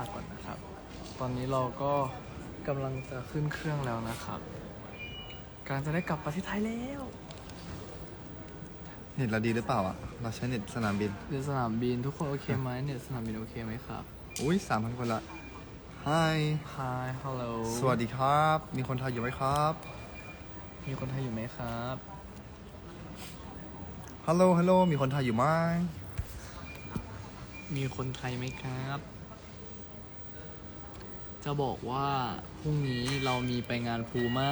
มาก่อนนะครับ ตอนนี้เราก็กำลังจะขึ้นเครื่องแล้วนะครับการจะได้กลับประเทศไทยแล้วเน็ตเราดีหรือเปล่าอะ เราใช้เน็ตสนามบิน เดี๋ยวสนามบินทุกคนโอเคไหมเนี่ยสนามบินโอเคไหมครับอุ้ยสามพันคนละ Hi Hi Hello สวัสดีครับ มีคนไทยอยู่ไหมครับ มีคนไทยอยู่ไหมครับฮัลโหลฮัลโหลมีคนไทยอยู่ไหม มีคนไทยไหมครับ จะบอกว่าพรุ่งนี้เรามีไปงานพูม่า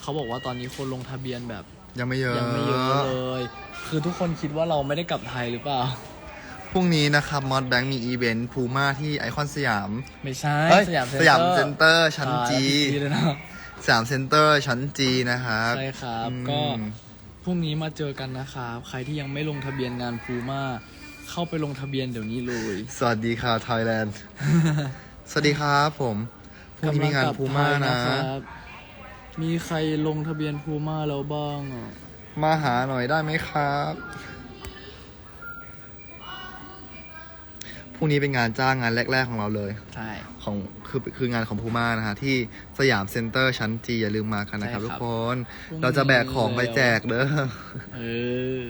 เขาบอกว่าตอนนี้คนลงทะเบียนแบบยังไม่เยอะยังไม่เยอะเลย คือทุกคนคิดว่าเราไม่ได้กลับไทยหรือเปล่า พรุ่งนี้นะครับมอดแบงค์มีอีเวนต์พูม่าที่ไอคอนสยาม ไม่ใช่ เอ้ยสยามสยามเซ็นเตอร์ชั้นใจีเลยนะสยามเซ็นเตอร์ชั้นจีนะครับใช่ครับอืมก็พรุ่งนี้มาเจอกันนะครับใครที่ยังไม่ลงทะเบียนงานพูม่าเข้าไปลงทะเบียนเดี๋ยวนี้เลย สวัสดีค่ะไทยแลนด์ สวัสดีครับผมพรุ่งนี้มีงานพูม่านะครับมีใครลงทะเบียนพูม่าแล้วบ้างอะมาหาหน่อยได้ไหมครับพรุ่งนี้เป็นงานจ้างงานแรก ๆของเราเลย ใช่ ของคือคืองานของพูม่านะฮะที่สยามเซ็นเตอร์ชั้นจีอย่าลืมมากันนะครับใช่ทุคกรับคนพรุ่งนี้เราจะแบกของไปแจกเด้อ เออ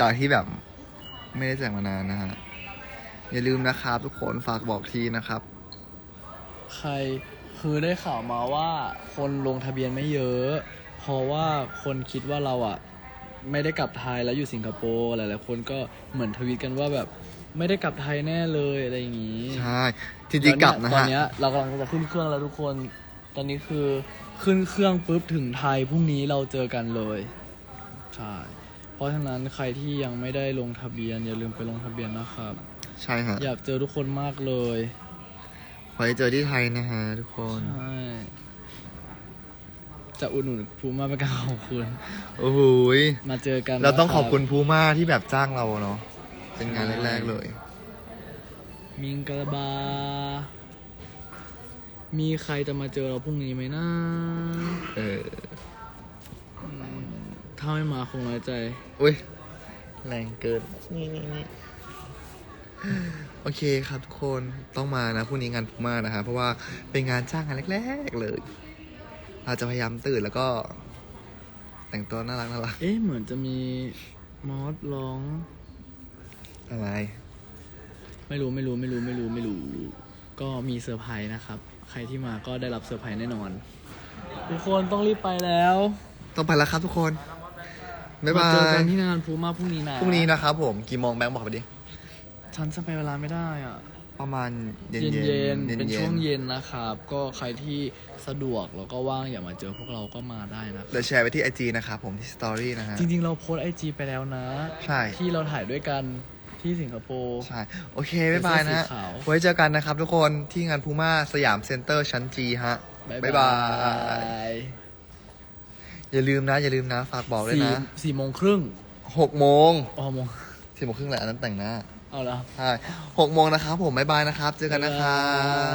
จากที่แบบไม่ได้แจกมานานนะฮะ อย่าลืมนะครับทุกคนฝากบอกทีนะครับ ใครคือได้ข่าวมาว่าคนลงทะเบียนไม่เยอะ เพราะว่าคนคิดว่าเราอะไม่ได้กลับไทยแล้วอยู่สิงคโปร์หลายๆคนก็เหมือนทวีตกันว่าแบบไม่ได้กลับไทยแน่เลยอะไรอย่างงี้ใช่จริงๆกลับนะตอนฮะเนี้ยเรากำลังจะขึ้นเครื่องแล้วทุกคน ตอนนี้คือขึ้นเครื่องปุ๊บถึงไทยพรุ่งนี้เราเจอกันเลยใช่เพราะฉะนั้นใครที่ยังไม่ได้ลงทะเบียนอย่าลืมไปลงทะเบียนนะครับ ใช่ฮะอยากเจอทุกคนมากเลย ไว้เจอที่ไทยนะฮะทุกคน ใช่จะอุดหนุนภูมิมาเป็นการขอบคุณ โอ้โหยมาเจอกันเราต้องนะขอบคุณพูม่าที่แบบจ้างเราเนาะ เป็นงานแรกๆเลย มิงกะลาบา มีใครจะมาเจอเราพรุ่งนี้ไหมนะ เออ ถ้าไม่มาคงน้อยใจ อุ้ยแรงเกิน นี่นี่นี่ โอเคครับทุกคนต้องมานะพรุ่งนี้งานพูม่านะฮะเพราะว่าเป็นงานจ้างงานแรกๆเลย เราจะพยายามตื่นแล้วก็ แต่งตัวน่ารักน่ารักเอ๊ะเหมือนจะมีมอสร้อง อะไร ไม่รู้ไม่รู้ไม่รู้ไม่รู้ไม่รู้ ก็มีเซอร์ไพรส์นะครับ ใครที่มาก็ได้รับเซอร์ไพรส์แน่นอน ทุกคนต้องรีบไปแล้วต้องไปแล้วครับทุกคนบ๊ายบามเจอยกันที่งานภูมาพรุ่งนี้นะพรุ่งนี้นะครับผมกี่โมงแบงค์บอกไปดิ ฉันจะไปเวลาไม่ได้อะ ประมาณเย็นเย็นเย็เย็นนๆเป็นช่วงเย็นนะครับ ก็ใครที่สะดวกแล้วก็ว่างอยากมาเจอพวกเราก็มาได้นะ เดี๋ยวแชร์ไปที่ไอจีนะครับผมที่สตอรี่นะฮะ จริงๆ เราโพสไอจีไปแล้วนะ ใช่ ที่เราถ่ายด้วยกันที่สิงคโปร์ ใช่ โอเค บ๊ายบายนะเสื้อสีขาวไว้เจอกันนะครับทุกคนที่งานพูม่าสยามเซ็นเตอร์ชั้นจีฮะ บ๊ายบาย ยอย่าลืมนะ อย่าลืมนะ ฝากบอกด้วยสี่นะสี่โมงครึ่งหกโมงอ๋อโมง สี่โมงครึ่งแหละอันนั้นแต่งหน้า เอาละ ใช่หกโมงนะครับผมบ๊ายบายนะครับ เจอกันนะครับ